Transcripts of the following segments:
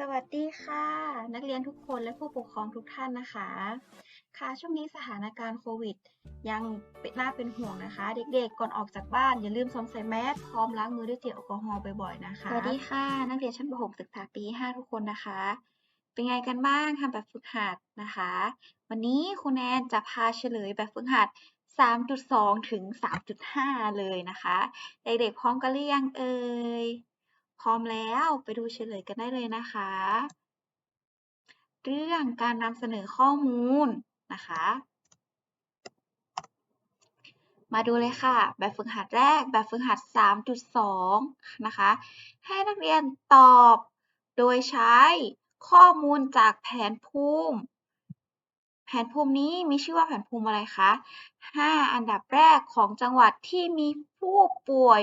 สวัสดีค่ะ นักเรียนทุกคนและผู้ปกครองทุกท่านนะคะ ค่ะช่วงนี้สถานการณ์โควิด ยังเป็นน่าเป็นห่วงนะคะ เด็กๆ ก่อนออกจากบ้านอย่าลืมสวมใส่แมสพร้อมล้างมือด้วยเจลแอลกอฮอล์บ่อยๆนะคะ สวัสดีค่ะ นักเรียนชั้นประถมศึกษาปี 5 ทุกคนนะคะ เป็นไงกันบ้างทำแบบฝึกหัดนะคะ วันนี้ครูแนนจะพาเฉลยแบบฝึกหัด 3.2 ถึง 3.5 เลยนะคะ เด็กๆพร้อมกันหรือยังเอ่ย พร้อมแล้วไปดูเฉลยกันได้เลยนะคะ เรื่องการนำเสนอข้อมูลนะคะ มาดูเลยค่ะ แบบฝึกหัดแรก แบบฝึกหัด 3.2 นะคะ ให้นักเรียนตอบโดยใช้ข้อมูลจากแผนภูมิแผนภูมินี้มีชื่อว่าแผนภูมิอะไรคะ 5 อันดับแรกของจังหวัดที่มีผู้ป่วย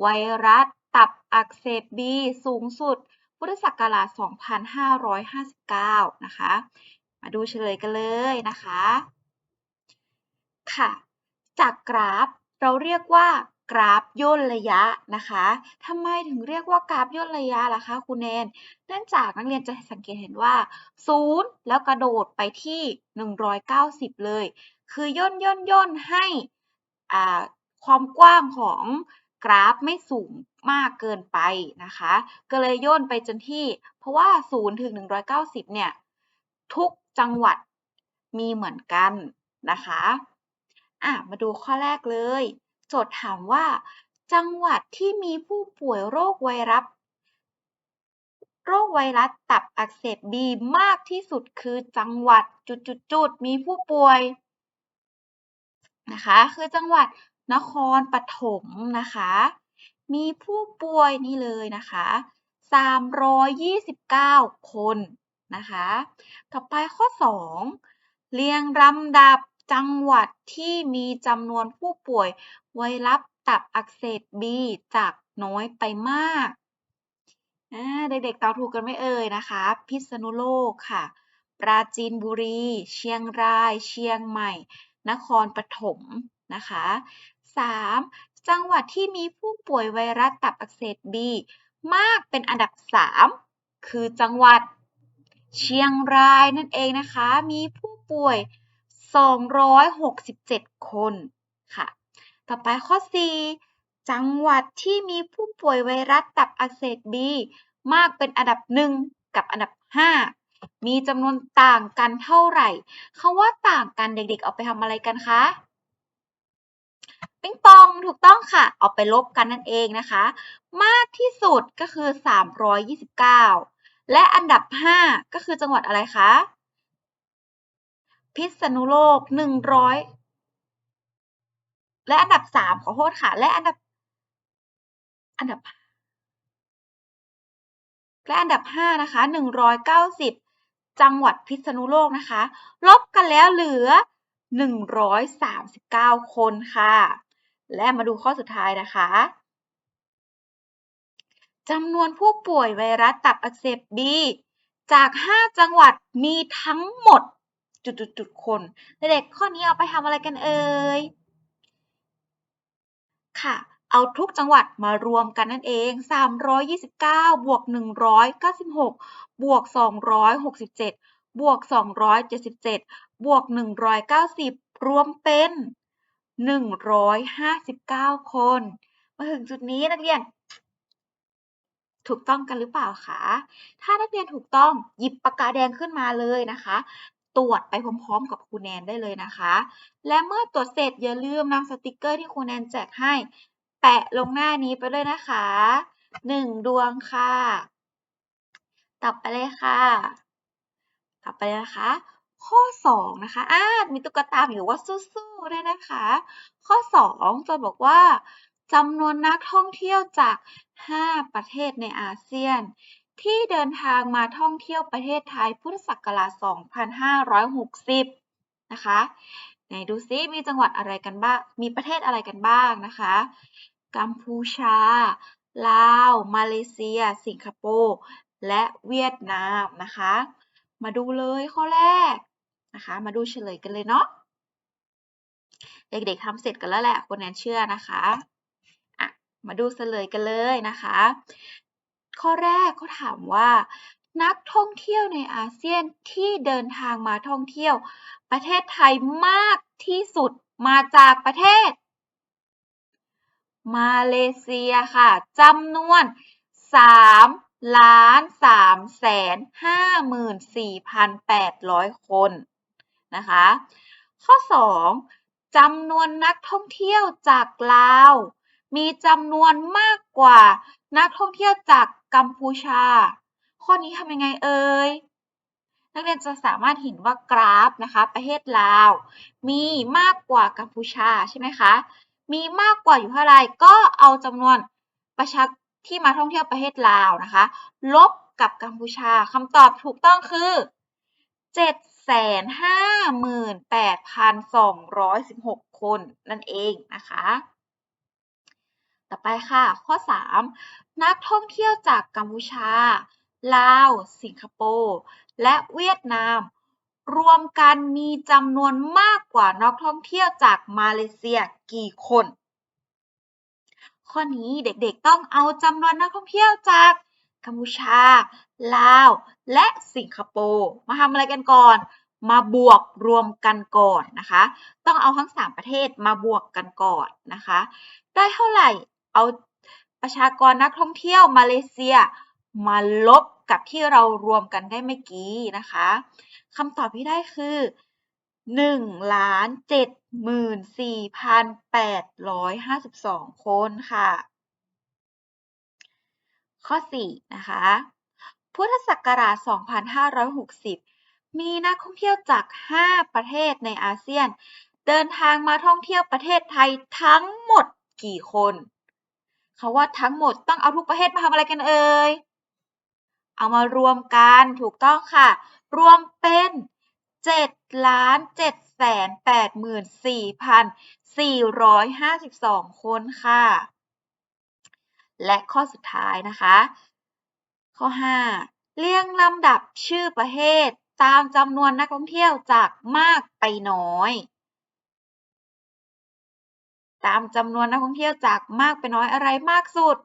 ไวรัส ตับอักเสบบีสูงสุด พุทธศักราช 2559 นะคะ มาดูเฉลยกันเลยนะคะ ค่ะ จากกราฟเราเรียกว่ากราฟย่นระยะนะคะทำไมถึงเรียกว่ากราฟย่นระยะล่ะคะคุณแนน เนื่องจากนักเรียนจะสังเกตเห็นว่า 0 แล้วกระโดดไปที่ 190 เลย คือย่นย่นย่นให้ความกว้างของ กราฟไม่สูงมากเกินไปนะคะ ก็เลยย่นไปจนที่ เพราะว่า 0 ถึง 190 เนี่ย ทุกจังหวัดมีเหมือนกันนะคะอะมาดูข้อแรกเลย โจทย์ถามว่า จังหวัดที่มีผู้ป่วยโรคไวรัสโรคไวรัสตับอักเสบบีมากที่สุดคือจังหวัดจุดๆๆมีผู้ป่วยนะคะ คือจังหวัด นครปฐมนะคะ มีผู้ป่วยนี่เลยนะคะ 329 คนนะคะ ต่อไปข้อ 2 เรียงลำดับจังหวัดที่มีจำนวนผู้ป่วยไวรัสตับอักเสบบีจากน้อยไปมากเด็กๆตอบถูกกันไหมเอ่ยนะคะ พิษณุโลกค่ะ ปราจีนบุรี เชียงราย เชียงใหม่ นครปฐมนะคะ 3. จังหวัดที่มีผู้ป่วยไวรัสตับอักเสบบีมากเป็นอันดับ 3 คือจังหวัดเชียงรายนั่นเองนะคะ มีผู้ป่วย 267 คนค่ะ ต่อไปข้อ 4 จังหวัดที่มีผู้ป่วยไวรัสตับอักเสบบีมากเป็นอันดับ 1 กับอันดับ 5 มีจำนวนต่างกันเท่าไหร่คำว่าต่างกันเด็กๆ เอาไปทำอะไรกันคะ ปิงปองถูกต้องค่ะ เอาไปลบกันนั่นเองนะคะ มากที่สุดก็คือ 329 และอันดับ 5 ก็คือจังหวัดอะไรคะ พิษณุโลก 100 และอันดับ 3 ขอโทษค่ะ และอันดับ อันดับ และอันดับ 5 นะคะ 190 จังหวัดพิษณุโลกนะคะ ลบกันแล้วเหลือ 139 คนค่ะ และมาดูข้อสุดท้ายนะคะจำนวนผู้ป่วยไวรัสตับอักเสบบีจาก 5 จังหวัดมีทั้งหมดจุดๆคน เด็กๆข้อนี้เอาไปทำอะไรกันเอ่ย ค่ะ เอาทุกจังหวัดมารวมกันนั่นเอง 329 บวก 196 บวก 267 บวก 277 บวก 190 รวมเป็น 159 คน มาถึงจุดนี้นักเรียน ถูกต้องกันหรือเปล่าคะ ถ้านักเรียนถูกต้องหยิบปากกาแดงขึ้นมาเลยนะคะ ตรวจไปพร้อมๆ กับครูแนนได้เลยนะคะ และเมื่อตรวจเสร็จอย่าลืมนำสติกเกอร์ที่ครูแนนแจกให้ แปะลงหน้านี้ไปเลยนะคะหนึ่งดวงค่ะ ต่อไปเลยค่ะ ต่อไปเลยนะคะ ข้อ 2 นะคะอ่ามีตุ๊กตาอยู่ว่าสู้ๆด้วยนะคะ ข้อ 2 จะบอกว่าจำนวนนักท่องเที่ยวจาก 5 ประเทศในอาเซียน ที่เดินทางมาท่องเที่ยวประเทศไทยพุทธศักราช 2560 นะคะ ไหนดูซิมีจังหวัดอะไรกันบ้าง มีประเทศอะไรกันบ้างนะคะ กัมพูชา ลาว มาเลเซีย สิงคโปร์ และเวียดนามนะคะ มาดูเลยข้อแรกนะคะ มาดูเฉลยกันเลยเนาะเด็กๆทำเสร็จกันแล้วแหละคุณแนนเชื่อนะคะอะมาดูเฉลยกันเลยนะคะ ข้อแรกเขาถามว่า นักท่องเที่ยวในอาเซียนที่เดินทางมาท่องเที่ยว ประเทศไทยมากที่สุดมาจากประเทศ มาเลเซียค่ะจำนวน 3 ล้าน3แสน54,800คนนะคะ ข้อ2จำนวนนักท่องเที่ยวจากลาว มีจำนวนมากกว่านักท่องเที่ยวจากกัมพูชา ข้อนี้ทำยังไงเอ่ยนักเรียนจะสามารถเห็นว่ากราฟนะคะ ประเทศลาว มีมากกว่ากัมพูชาใช่ไหมคะ มีมากกว่าอยู่เท่าไหร่ก็เอาจำนวนประชา ที่มาท่องเที่ยวประเทศลาวนะคะ ลบกับกัมพูชาคำตอบถูกต้องคือ 758,216 คนนั่นเองนะคะ ต่อไปค่ะ ข้อ 3 นักท่องเที่ยวจากกัมพูชา ลาว สิงคโปร์ และเวียดนาม รวมกันมีจำนวนมากกว่านักท่องเที่ยวจากมาเลเซียกี่คน ข้อนี้เด็กๆต้องเอาจำนวนนักท่องเที่ยวจากกัมพูชา ลาว และสิงคโปร์มาทำอะไรกันก่อน มาบวกรวมกันก่อนนะคะ ต้องเอาทั้ง 3 ประเทศมาบวกกันก่อนนะคะ ได้เท่าไหร่เอาประชากรนักท่องเที่ยวมาเลเซีย มาลบกับที่เรารวมกันได้เมื่อกี้นะคะคำตอบที่ได้คือ 1ล้าน74,852คนค่ะ ข้อ4นะคะ พุทธศักราช 2560 มีนักท่องเที่ยวจาก 5 ประเทศในอาเซียน เดินทางมาท่องเที่ยวประเทศไทยทั้งหมดกี่คน เขาว่าทั้งหมดต้องเอาทุกประเทศมาทำอะไรกันเอ่ย เอามารวมกันถูกต้องค่ะ รวมเป็น 7ล้าน7แสน84,452 คนค่ะ และข้อสุดท้ายนะคะ ข้อ 5 เรียงลำดับชื่อประเทศตามจำนวนนักท่องเที่ยวจากมากไปน้อย ตามจำนวนนักท่องเที่ยวจากมากไปน้อยอะไรมากสุด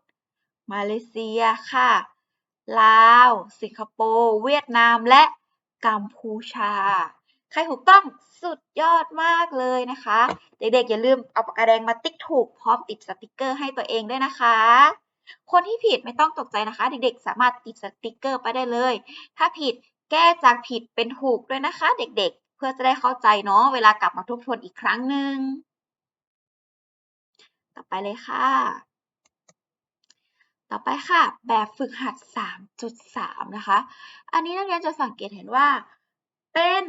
มาเลเซียค่ะ ลาว สิงคโปร์ เวียดนาม และ กัมพูชา ใครถูกต้องสุดยอดมากเลยนะคะ เด็กๆอย่าลืมเอาปากกาแดงมาติ๊กถูกพร้อมติดสติกเกอร์ให้ตัวเองด้วยนะคะ คนที่ผิดไม่ต้องตกใจนะคะ เด็กๆ สามารถติดสติกเกอร์ไปได้เลย ถ้าผิดแก้จากผิดเป็นถูกด้วยนะคะ เด็กๆ เพื่อจะได้เข้าใจเนาะเวลากลับมาทบทวนอีกครั้งหนึ่งต่อไปเลยค่ะ ต่อไปค่ะ แบบฝึกหัด 3.3 นะคะ อันนี้นักเรียนจะสังเกตเห็นว่า เป็น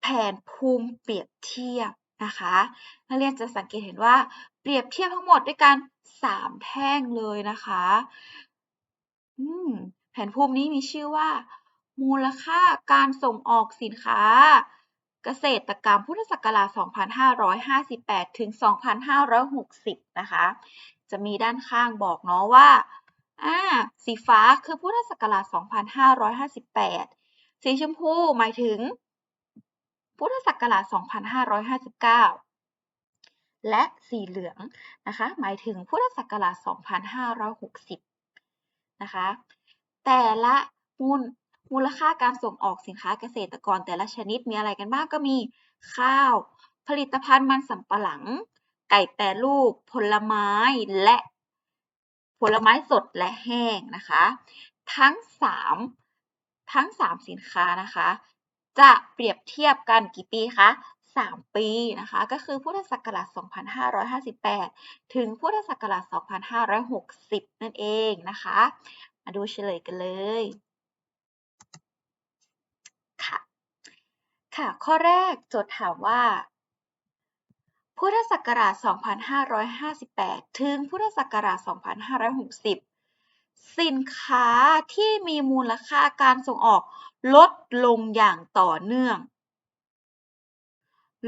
แผนภูมิเปรียบเทียบนะคะ นักเรียนจะสังเกตเห็นว่าเปรียบเทียบทั้งหมดด้วยกัน3แท่งเลยนะคะอืมแผนภูมินี้มีชื่อว่า มูลค่าการส่งออกสินค้า เกษตรกรรมพุทธศักราช 2558 ถึง 2560 นะคะ จะมีด้านข้างบอกเนาะว่าอ่าสีฟ้าคือพุทธศักราช 2558 สีชมพูหมายถึง พุทธศักราช 2559 และสีเหลืองนะคะ หมายถึงพุทธศักราช 2560 นะคะ แต่ละมูลมูลค่าการส่งออกสินค้าเกษตรกรแต่ละชนิดมีอะไรกันบ้างก็มีข้าว ผลิตภัณฑ์มันสำปะหลัง ไก่แปรรูป ผลไม้และผลไม้สดและแห้งนะคะ ทั้ง 3 ทั้ง 3 สินค้านะคะ จะเปรียบเทียบกันกี่ปีคะ3 ปีนะคะ ก็คือพุทธศักราช 2558 ถึงพุทธศักราช 2560 นั่นเองนะคะ มาดูเฉลยกันเลยค่ะ ค่ะ ข้อแรกโจทย์ถามว่า พุทธศักราช 2558 ถึงพุทธศักราช 2560 สินค้าที่มีมูลค่าการส่งออกลดลงอย่างต่อเนื่อง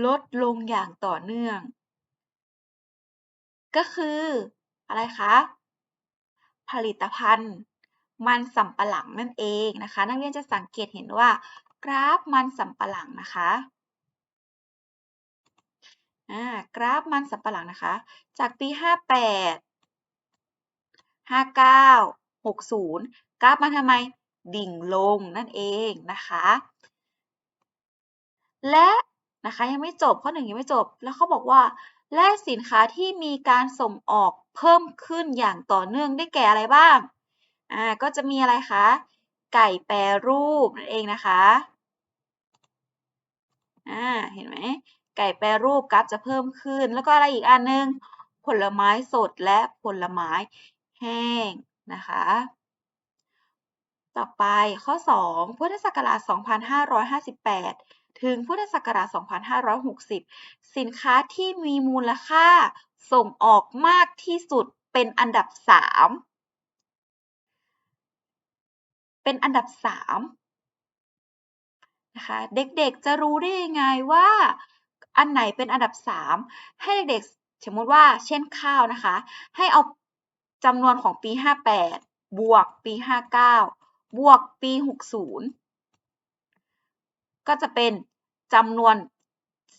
ลดลงอย่างต่อเนื่อง ก็คืออะไรคะ ผลิตภัณฑ์มันสำปะหลังนั่นเองนะคะ นักเรียนจะสังเกตเห็นว่ากราฟมันสำปะหลังนะคะ อ่ากราฟมันสำปะหลังนะคะ จากปี 58 59 60 กราฟมาทำไมดิ่งลงนั่นเองนะคะ และนะคะยังไม่จบข้อหนึ่งยังไม่จบ แล้วเขาบอกว่า และสินค้าที่มีการส่งออกเพิ่มขึ้นอย่างต่อเนื่องได้แก่อะไรบ้างอ่าก็จะมีอะไรคะไก่แปรรูปนั่นเองนะคะอ่าเห็นไหม ไก่แปรรูปกราฟจะเพิ่มขึ้น แล้วก็อะไรอีกอันนึง ผลไม้สดและผลไม้แห้งนะคะ ต่อไปข้อ 2 พุทธศักราช 2558 ถึงพุทธศักราช 2560 สินค้าที่มีมูลค่าส่งออกมากที่สุดเป็นอันดับ 3 เป็นอันดับ 3 นะคะ เด็กๆจะรู้ได้ยังไงว่า อันไหนเป็นอันดับ 3 ให้เด็กๆสมมติว่าเช่นข้าวนะคะ ให้เอาจำนวนของปี 58 บวกปี 59 บวกปี 60 ก็จะเป็นจำนวน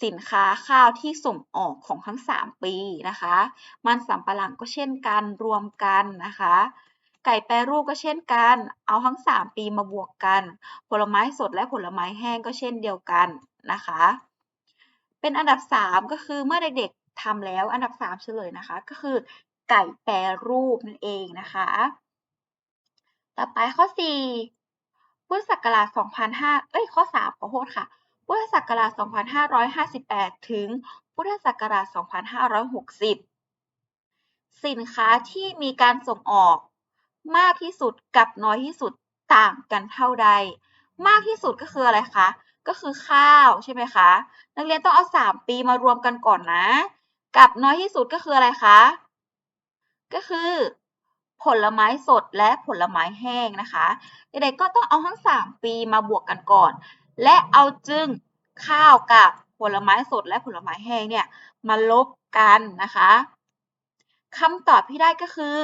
สินค้าข้าวที่ส่งออกของทั้ง 3 ปีนะคะ มันสำปะหลังก็เช่นกันรวมกันนะคะ ไก่แปรรูปก็เช่นกัน เอาทั้ง 3 ปีมาบวกกัน ผลไม้สดและผลไม้แห้งก็เช่นเดียวกันนะคะ เป็นอันดับ 3 ก็คือเมื่อเด็กๆทำแล้วอันดับ 3 เฉลยนะคะ ก็คือไก่แปรรูปนั่นเองนะคะ ต่อไปข้อ 4 พุทธศักราช 2005 เอ้ยข้อ 3 ขอโทษค่ะ พุทธศักราช 2558 ถึงพุทธศักราช 2560 สินค้าที่มีการส่งออกมากที่สุดกับน้อยที่สุดต่างกันเท่าใด มากที่สุดก็คืออะไรคะ ก็คือข้าวใช่ไหมคะ นักเรียนต้องเอา 3 ปีมารวมกันก่อนนะ กับน้อยที่สุดก็คืออะไรคะ ก็คือ ผลไม้สดและผลไม้แห้งนะคะเด็กๆก็ต้องเอาทั้ง 3 ปีมาบวกกันก่อน และเอาจึงข้าวกับผลไม้สดและผลไม้แห้งเนี่ยมาลบกันนะคะคำตอบที่ได้ก็คือ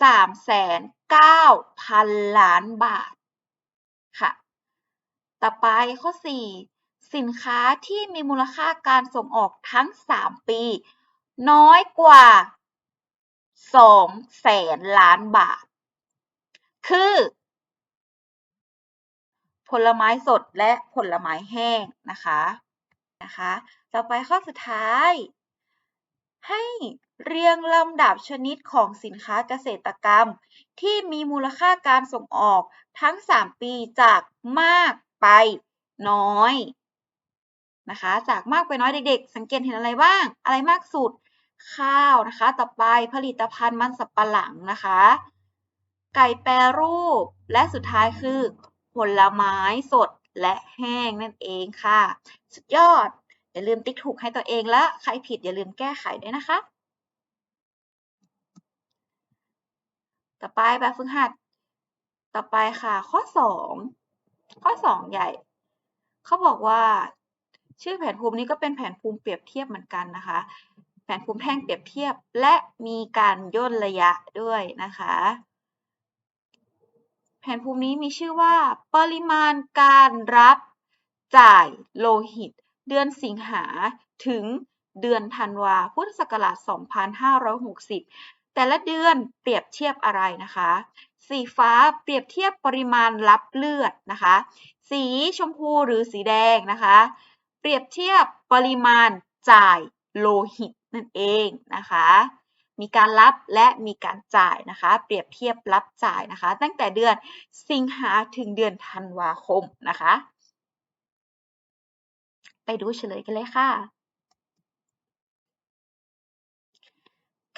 3 9 0 0 0 ล้านบาท ต่อไปข้อ 4 สินค้าที่มีมูลค่าการส่งออกทั้ง 3 ปี น้อยกว่า2แสนล้านบาท คือ ผลไม้สดและผลไม้แห้งนะคะนะคะ ต่อไปข้อสุดท้าย ให้เรียงลำดับชนิดของสินค้าเกษตรกรรม ที่มีมูลค่าการส่งออกทั้ง 3 ปีจากมาก ไปน้อยนะคะ จากมากไปน้อยเด็ก ๆ สังเกตเห็นอะไรบ้าง อะไรมากสุด ข้าวนะคะ ต่อไปผลิตภัณฑ์มันสับปะหลังนะคะ ไก่แปรรูป และสุดท้ายคือ ผลไม้สดและแห้งนั่นเองค่ะ สุดยอด อย่าลืมติ๊กถูกให้ตัวเองและใครผิดอย่าลืมแก้ไขด้วยนะคะ ต่อไปแบบฝึกหัด ต่อไปค่ะ ข้อ 2 ข้อ 2 ใหญ่ เขาบอกว่า ชื่อแผนภูมินี้ก็เป็นแผนภูมิเปรียบเทียบเหมือนกันนะคะ แผนภูมิแท่งเปรียบเทียบและมีการย่นระยะด้วยนะคะ แผนภูมินี้มีชื่อว่า ปริมาณการรับจ่ายโลหิต เดือนสิงหาถึงเดือนธันวาพุทธศักราช 2560 แต่ละเดือนเปรียบเทียบอะไรนะคะ สีฟ้าเปรียบเทียบปริมาณรับเลือดนะคะ สีชมพูหรือสีแดงนะคะ เปรียบเทียบปริมาณจ่ายโลหิตนั่นเองนะคะ มีการรับและมีการจ่ายนะคะ เปรียบเทียบรับจ่ายนะคะ ตั้งแต่เดือนสิงหาถึงเดือนธันวาคมนะคะ ไปดูเฉลยกันเลยค่ะ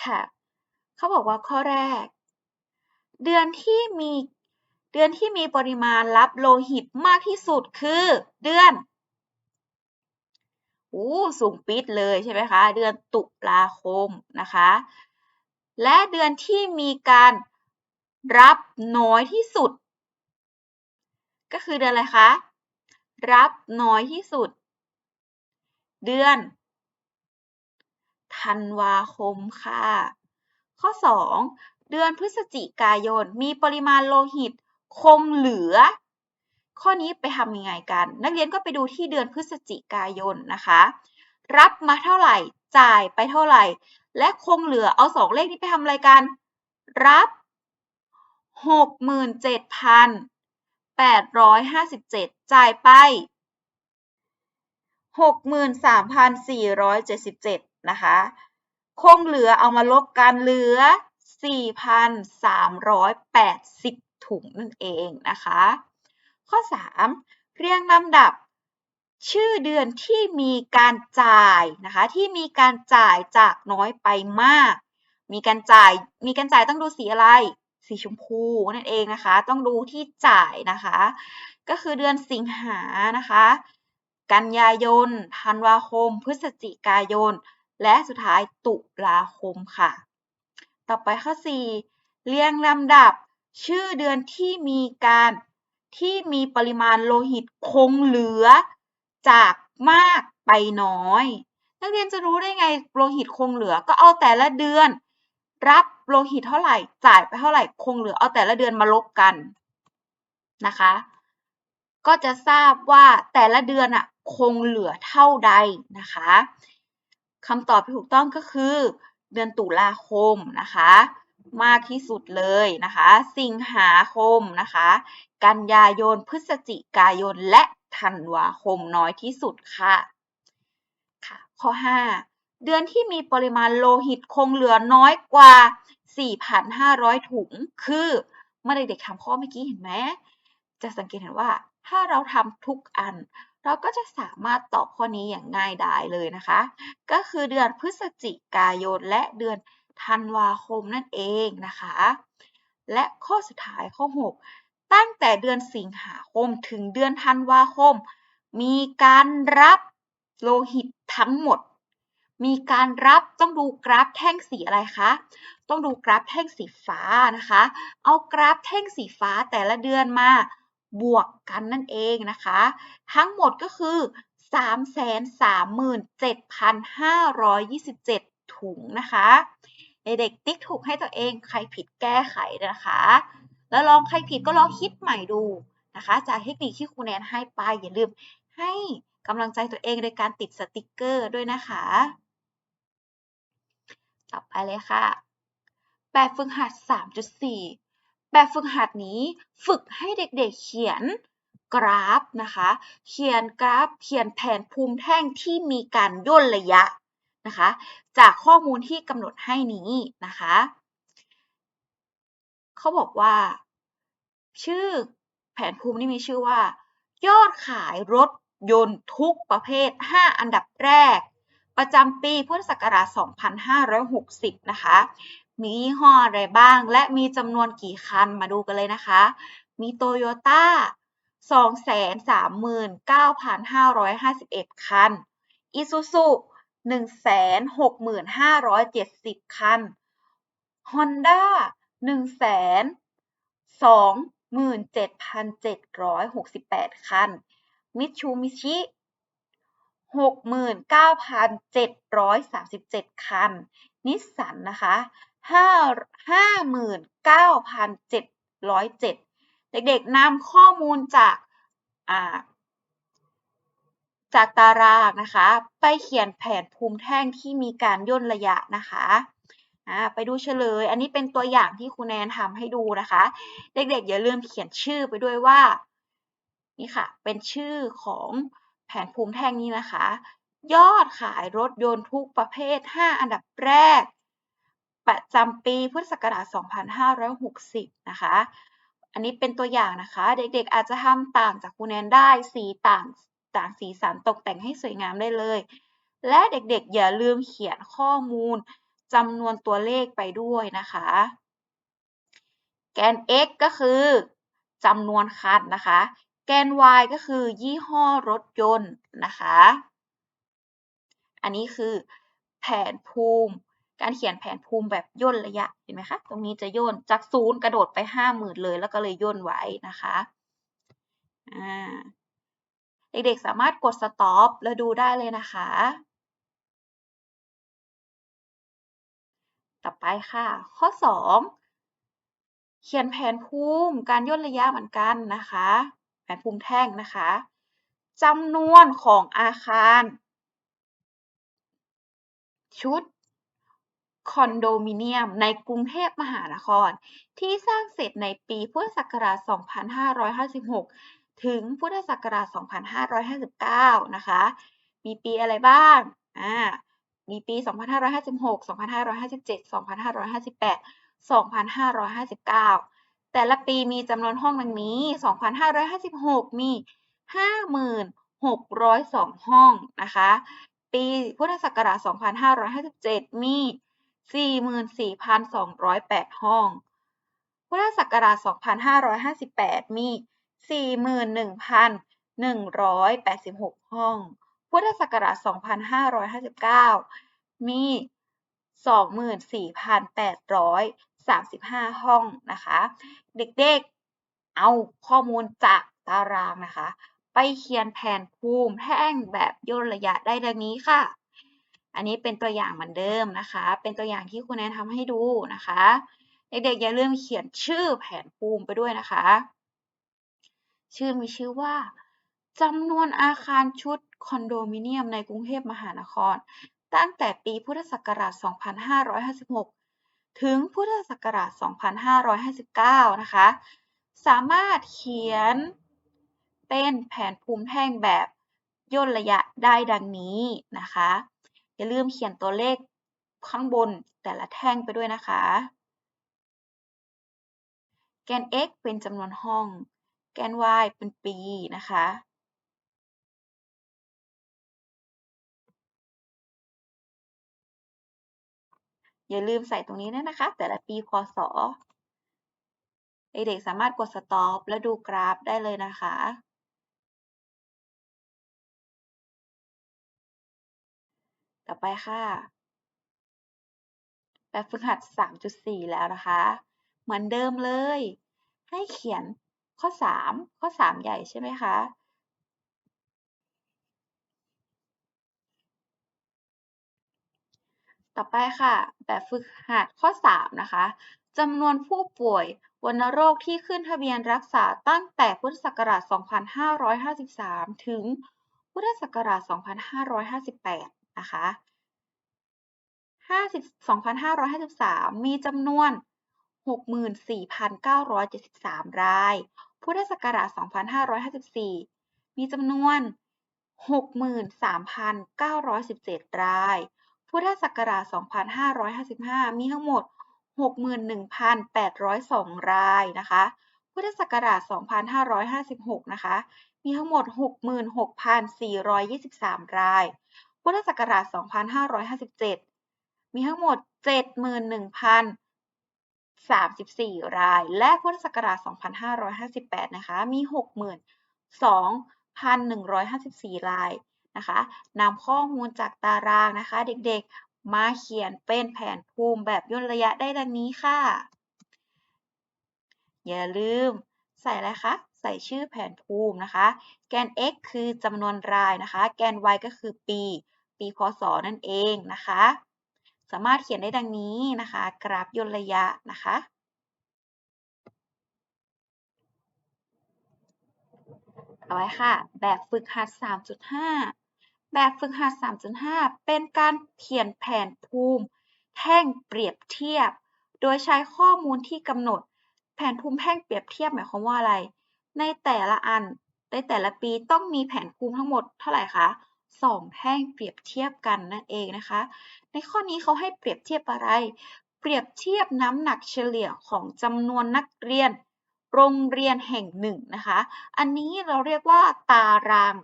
ค่ะ เขาบอกว่าข้อแรก เดือนที่มีเดือนที่มีปริมาณรับโลหิตมากที่สุดคือเดือนอู้สูงปิดเลยใช่ไหมคะ เดือนตุลาคมนะคะ และเดือนที่มีการรับน้อยที่สุด ก็คือเดือนอะไรคะ รับน้อยที่สุด เดือนธันวาคมค่ะ ข้อ 2 เดือนพฤศจิกายน มีปริมาณโลหิตคงเหลือ ข้อนี้ไปทำยังไงกัน นักเรียนก็ไปดูที่เดือนพฤศจิกายนนะคะ รับมาเท่าไหร่จ่ายไปเท่าไหร่ และคงเหลือเอาสองเลขนี้ไปทำอะไรกัน รับหกหมื่นเจ็ดพันแปดร้อยห้าสิบเจ็ดจ่ายไปหกหมื่นสามพันสี่ร้อยเจ็ดสิบเจ็ดนะคะ คงเหลือเอามาลบกันเหลือ 4,380 ถุงนั่นเองนะคะ ข้อ 3 เรียงลำดับชื่อเดือนที่มีการจ่ายนะคะ ที่มีการจ่ายจากน้อยไปมาก มีการจ่ายมีการจ่ายต้องดูสีอะไร สีชมพูนั่นเองนะคะ ต้องดูที่จ่ายนะคะ ก็คือเดือนสิงหานะคะ กันยายนธันวาคม พฤศจิกายน และสุดท้ายตุลาคมค่ะ ต่อไปข้อ 4 เรียงลำดับ ชื่อเดือนที่มีการที่มีปริมาณโลหิตคงเหลือ จากมากไปน้อย นักเรียนจะรู้ได้ไงโลหิตคงเหลือก็เอาแต่ละเดือน รับโลหิตเท่าไหร่ จ่ายไปเท่าไหร่คงเหลือเอาแต่ละเดือนมาลบกันนะคะ ก็จะทราบว่าแต่ละเดือนอะคงเหลือเท่าใดนะคะคำตอบที่ถูกต้องก็คือ เดือนตุลาคมนะคะ มากที่สุดเลยนะคะ สิงหาคมนะคะ กันยายน พฤศจิกายน และธันวาคมน้อยที่สุดค่ะค่ะ ข้อ 5 เดือนที่มีปริมาณโลหิตคงเหลือน้อยกว่า 4,500 ถุง คือเมื่อเด็กๆทำข้อเมื่อกี้เห็นไหมจะสังเกตเห็นว่าถ้าเราทำทุกอัน เราก็จะสามารถตอบข้อนี้อย่างง่ายดายเลยนะคะ ก็คือเดือนพฤศจิกายนและเดือนธันวาคมนั่นเองนะคะ และข้อสุดท้ายข้อ 6 ตั้งแต่เดือนสิงหาคมถึงเดือนธันวาคม มีการรับโลหิตทั้งหมด มีการรับต้องดูกราฟแท่งสีอะไรคะ ต้องดูกราฟแท่งสีฟ้านะคะ เอากราฟแท่งสีฟ้าแต่ละเดือนมา บวกกันนั่นเองนะคะ ทั้งหมดก็คือ 337,527 ถุงนะคะเด็กๆติ๊กถูกให้ตัวเองใครผิดแก้ไขนะคะ แล้วลองใครผิดก็ลองคิดใหม่ดูนะคะ จากเทคนิคที่ครูแนนให้ไปอย่าลืมให้กำลังใจตัวเองในการติดสติกเกอร์ด้วยนะคะ ต่อไปเลยค่ะ แบบฝึกหัด 3.4 แบบฝึกหัดนี้ฝึกให้เด็กๆเขียนกราฟนะคะ เขียนกราฟ เขียนแผนภูมิแท่งที่มีการย่นระยะนะคะ จากข้อมูลที่กำหนดให้นี้นะคะ เขาบอกว่า ชื่อแผนภูมินี่มีชื่อว่า ยอดขายรถยนต์ทุกประเภท 5 อันดับแรก ประจำปีพุทธศักราช 2560 นะคะ มียี่ห้ออะไรบ้าง และมีจำนวนกี่คันมาดูกันเลยนะคะ มีโตโยต้า239,551 คันอิซูซุ165,570 คัน ฮอนด้า127,768 คัน มิตชูมิชิ69,737 คัน นิสสันนะคะ 59,707 เด็กๆนำข้อมูลจากจากตารางนะคะ ไปเขียนแผนภูมิแท่งที่มีการย่นระยะนะคะไปดูเฉลย อันนี้เป็นตัวอย่างที่ครูแนนทำให้ดูนะคะ เด็กๆ อย่าลืมเขียนชื่อไปด้วยว่า นี่ค่ะ เป็นชื่อของแผนภูมิแท่งนี้นะคะ ยอดขายรถยนต์ทุกประเภท 5 อันดับแรก ประจำปีพุทธศักราช 2560 นะคะ อันนี้เป็นตัวอย่างนะคะ เด็กๆอาจจะทำต่างจากครูแนนได้ สีต่างต่างสีสันตกแต่งให้สวยงามได้เลย และเด็กๆ อย่าลืมเขียนข้อมูลจำนวนตัวเลขไปด้วยนะคะ แกน x ก็คือจำนวนคันนะคะ แกน y ก็คือยี่ห้อรถยนต์นะคะ อันนี้คือแผนภูมิ การเขียนแผนภูมิแบบย่นระยะเห็นไหมคะตรงนี้จะย่นจากศูนย์กระโดดไปห้าหมื่นเลย แล้วก็เลยย่นไว้นะคะเด็กๆสามารถกด stop แล้วดูได้เลยนะคะ ต่อไปค่ะ ข้อ 2 เขียนแผนภูมิการย่นระยะเหมือนกันนะคะ แผนภูมิแท่งนะคะจำนวนของอาคาร ชุด คอนโดมิเนียมในกรุงเทพมหานคร ที่สร้างเสร็จในปีพุทธศักราช 2556 ถึงพุทธศักราช 2559 นะคะ มีปีอะไรบ้าง อ่า มีปี 2556 2557 2558 2559 แต่ละปีมีจำนวนห้องดังนี้ 2556 มี 5602 ห้องนะคะ ปีพุทธศักราช 2557 มี 44,208 ห้อง พุทธศักราช 2558 มี 41,186 ห้อง พุทธศักราช 2559 มี 24,835 ห้องนะคะ เด็กๆ เอาข้อมูลจากตารางนะคะ ไปเขียนแผนภูมิแท่งแบบย่นระยะได้ดังนี้ค่ะ อันนี้เป็นตัวอย่างเหมือนเดิมนะคะ เป็นตัวอย่างที่คุณแอนทำให้ดูนะคะ เด็กๆอย่าลืมเขียนชื่อแผนภูมิไปด้วยนะคะ ชื่อมีชื่อว่าจำนวนอาคารชุดคอนโดมิเนียมในกรุงเทพมหานคร ตั้งแต่ปีพุทธศักราช 2556 ถึงพุทธศักราช 2559 นะคะ สามารถเขียนเป็นแผนภูมิแท่งแบบย่นระยะได้ดังนี้นะคะ อย่าลืมเขียนตัวเลขข้างบนแต่ละแท่งไปด้วยนะคะ แกน x เป็นจำนวนห้อง แกน y เป็นปีนะคะ อย่าลืมใส่ตรงนี้ด้วยนะคะ แต่ละปีพศเด็กๆสามารถกด stop และดูกราฟได้เลยนะคะ ต่อไปค่ะ แบบฝึกหัด 3.4 แล้วนะคะ เหมือนเดิมเลย ให้เขียนข้อ 3 ข้อ 3 ใหญ่ใช่ไหมคะต่อไปค่ะ แบบฝึกหัดข้อ 3 นะคะจำนวนผู้ป่วยวัณโรคที่ขึ้นทะเบียนรักษาตั้งแต่พุทธศักราช 2553 ถึงพุทธศักราช 2558 นะคะ2553 มีจำนวน 64,973 ราย พุทธศักราช2554 มีจำนวน 63,917 ราย พุทธศักราช2555 มีทั้งหมด 61,802 รายนะคะ พุทธศักราช2556 นะคะ มีทั้งหมด 66,423 ราย พุทธศักราช 2557 มีทั้งหมด 71,034 ราย และพุทธศักราช 2558 นะคะ มี 62,154 รายนะคะนำข้อมูลจากตารางนะคะ เด็กๆ มาเขียนเป็นแผนภูมิแบบย่นระยะได้ดังนี้ค่ะ อย่าลืมใส่อะไรคะ ใส่ชื่อแผนภูมินะคะ แกน x คือจำนวนรายนะคะ แกน y ก็คือปี ปีพศนั่นเองนะคะ สามารถเขียนได้ดังนี้นะคะ กราฟย่นระยะนะคะต่อไปค่ะ แบบฝึกหัด 3.5 แบบฝึกหัด 3.5 เป็นการเขียนแผนภูมิ แท่งเปรียบเทียบ โดยใช้ข้อมูลที่กำหนด แผนภูมิแท่งเปรียบเทียบหมายความว่าอะไร ในแต่ละอันในแต่ละปีต้องมีแผนภูมิทั้งหมดเท่าไหร่คะ สองแท่งเปรียบเทียบกันนั่นเองนะคะ ในข้อนี้เขาให้เปรียบเทียบอะไร เปรียบเทียบน้ำหนักเฉลี่ยของจำนวนนักเรียน โรงเรียนแห่งหนึ่งนะคะ อันนี้เราเรียกว่าตาราง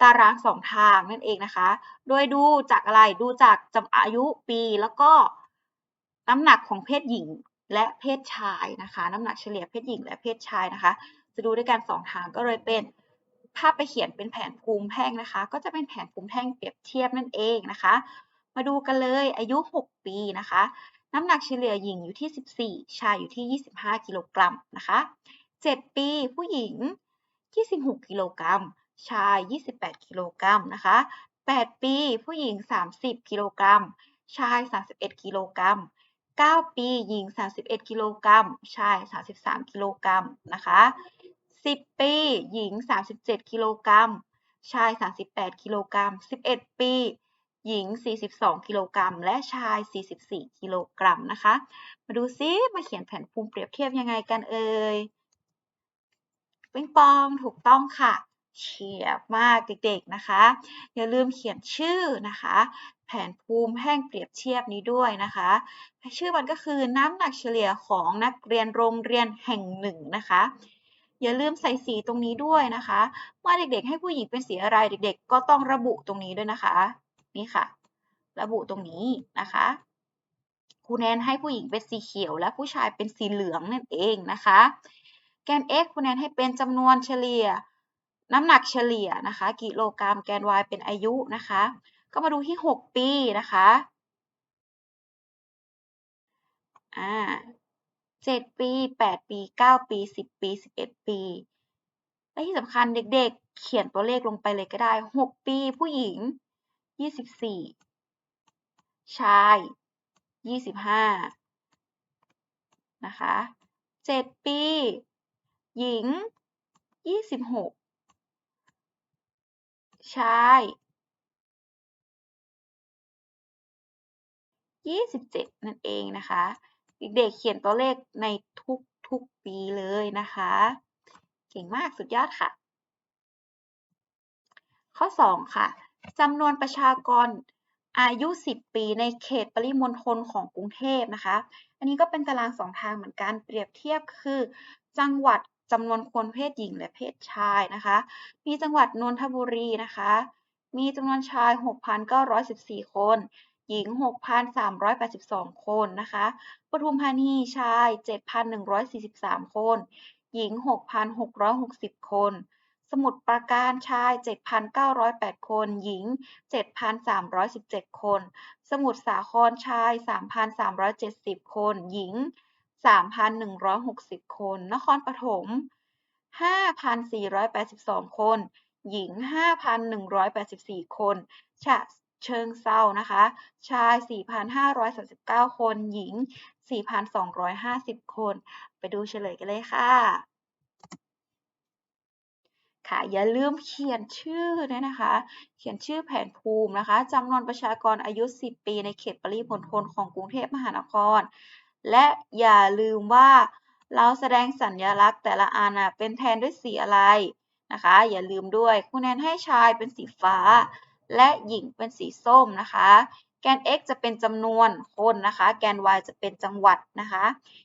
ตารางสองทางนั่นเองนะคะ โดยดูจากอะไร ดูจากจำอายุปีแล้วก็น้ำหนักของเพศหญิงและเพศชายนะคะ น้ำหนักเฉลี่ยเพศหญิงและเพศชายนะคะ จะดูด้วยกันสองทางก็เลยเป็น ถ้าไปเขียนเป็นแผนภูมิแท่งนะคะ ก็จะเป็นแผนภูมิแท่งเปรียบเทียบนั่นเองนะคะ มาดูกันเลยอายุ 6 ปีนะคะ น้ำหนักเฉลี่ยหญิงอยู่ที่ 14 ชายอยู่ที่ 25 กิโลกรัมนะคะ 7 ปีผู้หญิง 26 กิโลกรัม ชาย 28 กิโลกรัมนะคะ 8 ปีผู้หญิง 30 กิโลกรัม ชาย 31 กิโลกรัม 9 ปีหญิง 31 กิโลกรัม ชาย 33 กิโลกรัมนะคะ 10 ปี หญิง 37 กิโลกรัม ชาย 38 กิโลกรัม 11 ปี หญิง 42 กิโลกรัม และชาย 44 กิโลกรัมนะคะ มาดูซิ มาเขียนแผนภูมิเปรียบเทียบยังไงกันเอ่ยปิงปองถูกต้องค่ะเฉียบมากเด็กๆนะคะ อย่าลืมเขียนชื่อนะคะ แผนภูมิแห้งเปรียบเทียบนี้ด้วยนะคะ ชื่อมันก็คือน้ำหนักเฉลี่ยของนักเรียนโรงเรียนแห่งหนึ่งนะคะ อย่าลืมใส่สีตรงนี้ด้วยนะคะว่าเด็กๆ ให้ผู้หญิงเป็นสีอะไรเด็ก ๆ ก็ต้องระบุตรงนี้ด้วยนะคะ นี่ค่ะ ระบุตรงนี้นะคะครูแนนให้ผู้หญิงเป็นสีเขียว และผู้ชายเป็นสีเหลืองนั่นเองนะคะ แกน x ครูแนนให้เป็นจำนวนเฉลี่ย น้ำหนักเฉลี่ยนะคะ กิโลกรัมแกน y เป็นอายุนะคะ ก็มาดูที่ 6 ปีนะคะอ่า เจ็ดปีแปดปีเก้าปีสิบปีสิบเอ็ดปี และที่สำคัญเด็กๆ เขียนตัวเลขลงไปเลยก็ได้หกปีผู้หญิงยี่สิบสี่ชายยี่สิบห้านะคะเจ็ดปี หญิงยี่สิบหกชาย 27 นั่นเองนะคะ เด็กๆเขียนตัวเลขในทุกๆปีเลยนะคะ เก่งมากสุดยอดค่ะ ข้อ 2 ค่ะจำนวนประชากรอายุ 10 ปีในเขตปริมณฑลของกรุงเทพนะคะ อันนี้ก็เป็นตารางสองทางเหมือนกัน เปรียบเทียบคือ จังหวัดจำนวนคนเพศหญิงและเพศชายนะคะ มีจังหวัดนนทบุรีนะคะ มีจำนวนชาย 6,914 คน หญิง 6,382 คนนะคะ ปทุมธานีชาย 7,143 คน หญิง 6,660 คน สมุทรปราการชาย 7,908 คน หญิง 7,317 คน สมุทรสาครชาย 3,370 คน หญิง 3,160 คน นครปฐม 5,482 คน หญิง 5,184 คน ฉะ เชิงเซานะคะ ชาย 4,539 คน หญิง 4,250 คน ไปดูเฉลยกันเลยค่ะ ค่ะ อย่าลืมเขียนชื่อด้วยนะคะ เขียนชื่อแผนภูมินะคะจำนวนประชากรอายุ 10 ปีในเขตปริมณฑลของกรุงเทพมหานคร และอย่าลืมว่าเราแสดงสัญลักษณ์แต่ละอันเป็นแทนด้วยสีอะไรนะคะ อย่าลืมด้วยครูแนนให้ชายเป็นสีฟ้า และหญิงเป็นสีส้มนะคะ แกน x จะเป็นจำนวนคนนะคะ แกน y จะเป็นจังหวัดนะคะ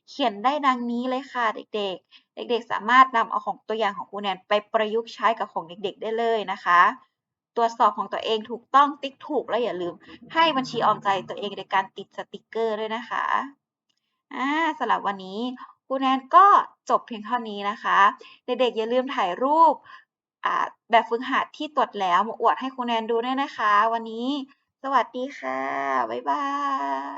เขียนได้ดังนี้เลยค่ะเด็กๆ เด็กๆ สามารถนำเอาของตัวอย่างของครูแนนไปประยุกต์ใช้กับของเด็กๆ ได้เลยนะคะตรวจสอบของตัวเองถูกต้องติ๊กถูกและอย่าลืม ให้บัญชีออมใจตัวเองในการติดสติกเกอร์ด้วยนะคะอ่าสำหรับวันนี้ครูแนนก็จบเพียงเท่านี้นะคะ เด็กๆอย่าลืมถ่ายรูป แบบฝึกหัดที่ตรวจแล้วมาอวดให้ครูแนนดูด้วยนะคะ วันนี้สวัสดีค่ะ บ๊ายบาย